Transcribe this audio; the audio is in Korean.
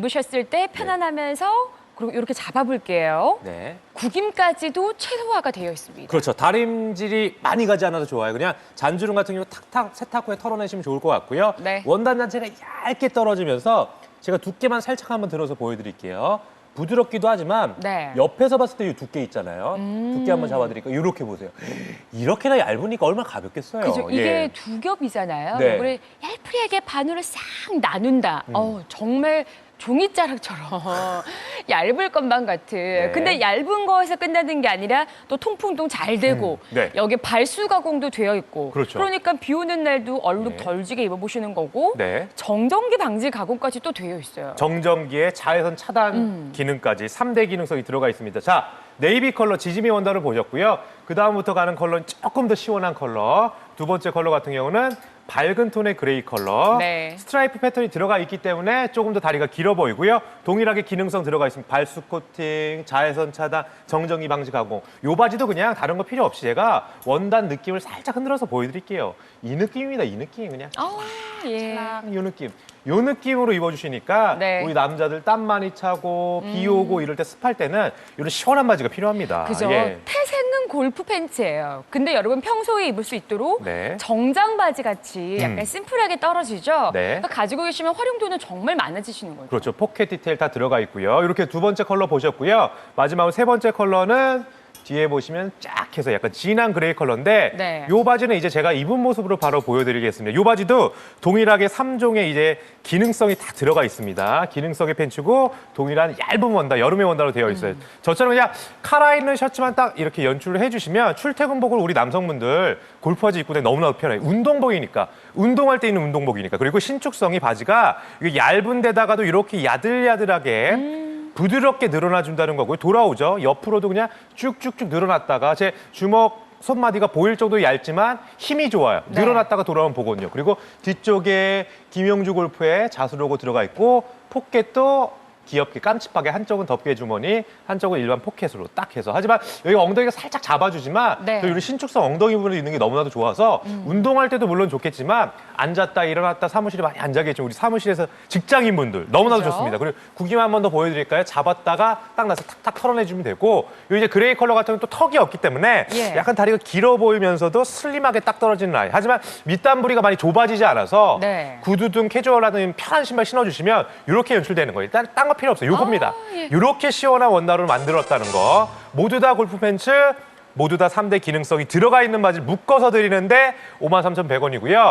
입으셨을 때 편안하면서 그리고 이렇게 잡아볼게요. 네. 구김까지도 최소화가 되어 있습니다. 그렇죠. 다림질이 많이 가지 않아도 좋아요. 그냥 잔주름 같은 경우 탁탁 세탁 후에 털어내시면 좋을 것 같고요. 네. 원단 자체가 얇게 떨어지면서 제가 두께만 살짝 한번 들어서 보여드릴게요. 부드럽기도 하지만 네. 옆에서 봤을 때 이 두께 있잖아요. 음. 두께 한번 잡아드릴까요? 이렇게 보세요. 이렇게나 얇으니까 얼마나 가볍겠어요. 그죠? 이게 예. 두 겹이잖아요. 네. 음. 이거를 얄프리하게 반으로 싹 나눈다. 어 정말 종이자락처럼 얇을 것만 같은. 근데 얇은 거에서 끝나는 게 아니라 또 통풍도 잘 되고 음, 네. 여기 발수 가공도 되어 있고. 그렇죠. 러니까 비 오는 날도 얼룩 네. 덜 지게 입어보시는 거고. 네. 정전기 방지 가공까지 또 되어 있어요. 정전기에 자외선 차단 음. 기능까지 삼대 기능성이 들어가 있습니다. 자, 네이비 컬러 지지미 원단을 보셨고요. 그 다음부터 가는 컬러는 조금 더 시원한 컬러. 두 번째 컬러 같은 경우는 밝은 톤의 그레이 컬러. 네. 스트라이프 패턴이 들어가 있기 때문에 조금 더 다리가 길어 보이고요. 동일하게 기능성 들어가 있습니다. 발수 코팅, 자외선 차단, 정전기 방지 가공. 요 바지도 그냥 다른 거 필요 없이 제가 원단 느낌을 살짝 흔들어서 보여드릴게요. 이 느낌입니다. 이 느낌 그냥. 아, 예. 딱요 느낌. 요 느낌으로 입어주시니까 네. 음. 우리 남자들 땀 많이 차고 비 오고 이럴 때 습할 때는 이런 시원한 바지가 필요합니다. 그죠? 예. 태생은 골프 팬츠예요. 근데 여러분 평소에 입을 수 있도록 네. 정장 바지 같이 약간 음. 심플하게 떨어지죠? 네. 그러니까 가지고 계시면 활용도는 정말 많아지시는 거죠. 그렇죠. 포켓 디테일 다 들어가 있고요. 이렇게 두 번째 컬러 보셨고요. 마지막으로 세 번째 컬러는 뒤에 보시면 쫙 해서 약간 진한 그레이 컬러인데 네. 요 바지는 이제 제가 입은 모습으로 바로 보여드리겠습니다. 요 바지도 동일하게 삼종의 이제 기능성이 다 들어가 있습니다. 기능성의 팬츠고 동일한 얇은 원단, 여름의 원단으로 되어 있어요. 음. 저처럼 그냥 카라 있는 셔츠만 딱 이렇게 연출을 해주시면 출퇴근복을 우리 남성분들 골프바지 입고 다니 너무나도 편해요. 운동복이니까. 운동할 때 입는 운동복이니까. 그리고 신축성이 바지가 이게 얇은 데다가도 이렇게 야들야들하게 음. 부드럽게 늘어나 준다는 거고요. 돌아오죠. 옆으로도 그냥 쭉쭉쭉 늘어났다가 제 주먹 손마디가 보일 정도 얇지만 힘이 좋아요. 네. 늘어났다가 돌아오면 보거든요. 그리고 뒤쪽에 김영주 골프의 자수로고 들어가 있고 포켓도 귀엽게 깜찍하게 한쪽은 덮개 주머니, 한쪽은 일반 포켓으로 딱 해서. 하지만 여기 엉덩이가 살짝 잡아주지만 네. 음. 또 이런 신축성 엉덩이 부분을 있는 게 너무나도 좋아서 운동할 때도 물론 좋겠지만 앉았다 일어났다 사무실에 많이 앉아 계신 우리 사무실에서 직장인분들 너무나도 그죠? 좋습니다. 그리고 구김 한번 더 보여드릴까요? 잡았다가 딱 나서 탁탁 털어내주면 되고 요 이제 그레이 컬러 같은 경우는 또 턱이 없기 때문에 예. 약간 다리가 길어 보이면서도 슬림하게 딱 떨어지는 라인. 하지만 밑단부리가 많이 좁아지지 않아서 네. 구두 등 캐주얼하든 편한 신발 신어주시면 이렇게 연출되는 거예요. 일단 딴거 필요 없어요. 요겁니다. 아, 예. 이렇게 시원한 원단으로 만들었다는 거. 모두 다 골프 팬츠, 모두 다 삼대 기능성이 들어가 있는 바지를 묶어서 드리는데 53,100원이고요.